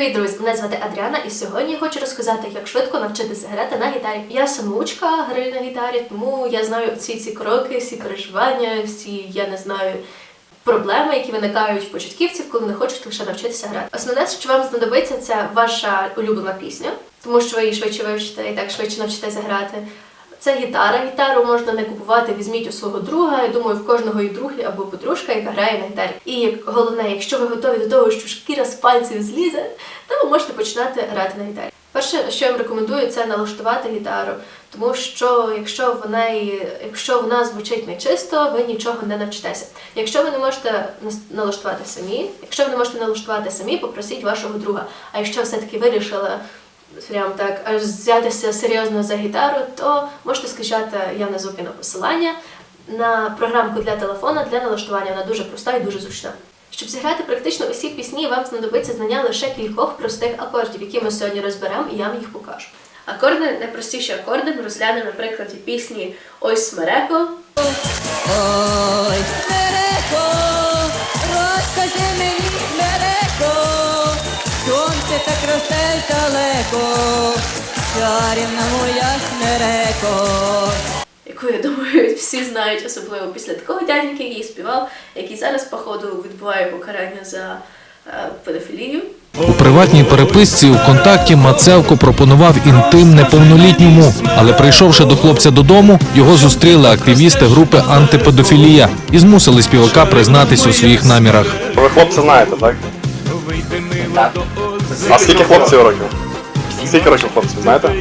Привіт, друзі! Мене звати Адріана, і сьогодні я хочу розказати, як швидко навчитися грати на гітарі. Я самоучка граю на гітарі, тому я знаю всі ці кроки, всі переживання, всі я не знаю. Проблеми, які виникають в початківців, коли не хочуть лише навчитися грати. Основне, що вам знадобиться, це ваша улюблена пісня, тому що ви її швидше вивчите і так швидше навчитеся грати. Це гітара. Гітару можна не купувати, візьміть у свого друга. Я думаю, в кожного і друг або подружка, яка грає на гітарі. І головне, якщо ви готові до того, що шкіра з пальців злізе, то ви можете починати грати на гітарі. Перше, що я вам рекомендую, це налаштувати гітару, тому що якщо вона, якщо вона звучить нечисто, ви нічого не навчитеся. Якщо ви не можете налаштувати самі, якщо ви не можете налаштувати самі, попросіть вашого друга. А якщо все-таки вирішили прям так взятися серйозно за гітару, то можете скачати, я внизу кину посилання на програмку для телефона для налаштування. Вона дуже проста і дуже зручна. Щоб зіграти практично усі пісні, вам знадобиться знання лише кількох простих акордів, які ми сьогодні розберемо, і я вам їх покажу. Акорди, найпростіші акорди, ми розглянемо на прикладі пісні Ой смереко. Ой, смереко, розкажи мені, смереко, сонце так росте далеко, чарівна моя смереко. яку я думаю всі знають, особливо після такого дядька, який співав, який зараз, походу, відбуває покарання за е, педофілію. У приватній переписці у контакті Мацевко пропонував інтим неповнолітньому, але прийшовши до хлопця додому, його зустріли активісти групи антипедофілія і змусили співака признатись у своїх намірах. Ви хлопці знаєте, так? А скільки хлопців років? Скільки років хлопців, знаєте?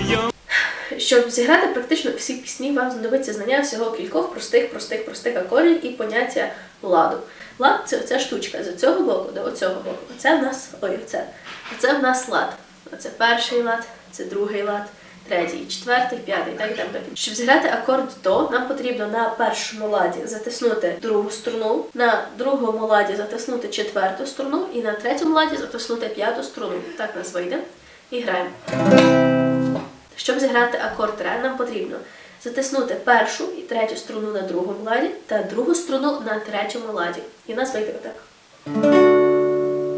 Щоб зіграти практично всі пісні, вам знадобиться знання всього кількох простих, простих, простих акордів і поняття ладу. Лад це оця штучка з цього боку до оцього боку. Оце в нас ой, оце. Оце в нас лад. Оце перший лад, це другий лад, третій, четвертий, п'ятий, так і так далі. Щоб зіграти акорд до, нам потрібно на першому ладі затиснути другу струну, на другому ладі затиснути четверту струну і на третьому ладі затиснути п'яту струну. Так нас вийде. І граємо. Щоб зіграти акорд ре, нам потрібно затиснути першу і третю струну на другому ладі та другу струну на третьому ладі. І в нас вийде отак.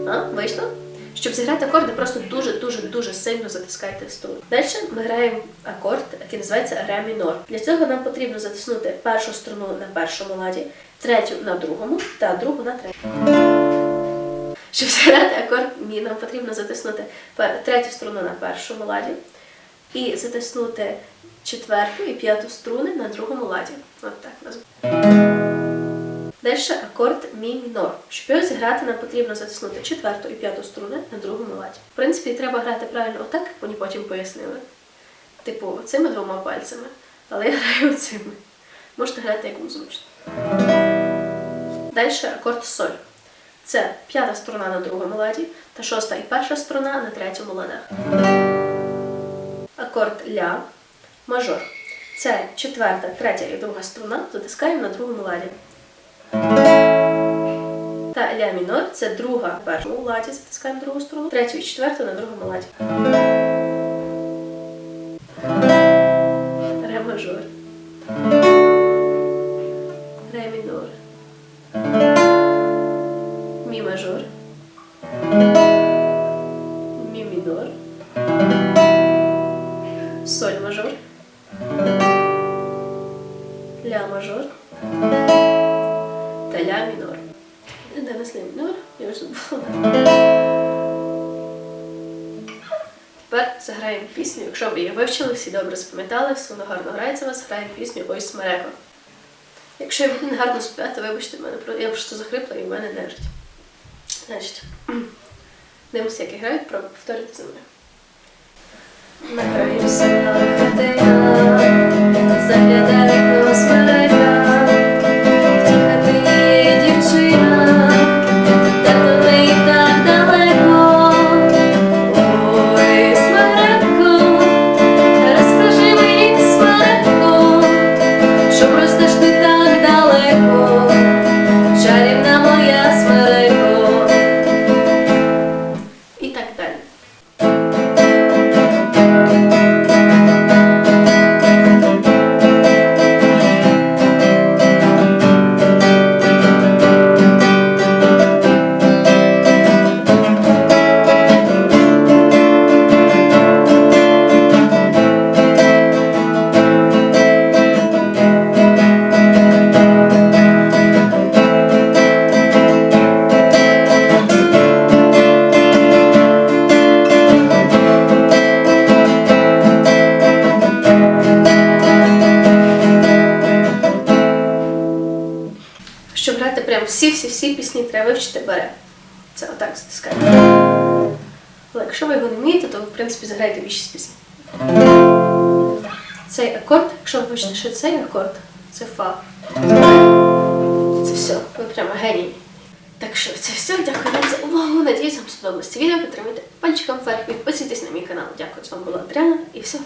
А, вийшло? Щоб зіграти акорди, просто дуже-дуже дуже сильно затискайте струну. Далі ми граємо акорд, який називається ре мінор. Для цього нам потрібно затиснути першу струну на першому ладі, третю на другому та другу на третьому. Щоб зіграти акорд мі, нам потрібно затиснути третю струну на першому ладі і затиснути четверту і п'яту струни на другому ладі. От так назву. Далі акорд мі мінор. Щоб його зіграти, нам потрібно затиснути четверту і п'яту струни на другому ладі. В принципі, треба грати правильно отак, як мені потім пояснили. Типу, цими двома пальцями. Але я граю цими. Можете грати як вам зручно. Далі акорд соль. Це п'ята струна на другому ладі та шоста і перша струна на третьому ладах. Акорд ля мажор. Це четверта, третя і друга струна затискаємо на другому ладі. Та ля мінор це друга в першому ладі, затискаємо другу струну, третю і четверту на другому ладі. Ре мажор. Ре мінор. Мі мажор. Мі мінор. Соль мажор. Ля мажор. Та ля мінор. Де нас ля мінор? Я вже забула. Тепер заграємо пісню. Якщо ви її вивчили, всі добре запам'ятали, все воно гарно грається у вас, граємо пісню Ой смереко. Якщо я не гарно співати, вибачте мене, я просто захрипла і в мене нежить. Значить, дивимося, як грають, про повторити за мною. На краю села хатина, заглядає прям всі-всі-всі пісні, треба вивчити бере. Це отак затискаєте. Але якщо ви його не вмієте, то ви, в принципі, заграєте більшість пісень. Цей акорд, якщо ви вивчите ще цей акорд, це фа. Це все, ви прямо геній. Так що це все. Дякую вам за увагу. Надіюсь, вам сподобалось це відео. Підтримуйте пальчиком вверх, підписуйтесь на мій канал. Дякую, з вами була Адріана і всього.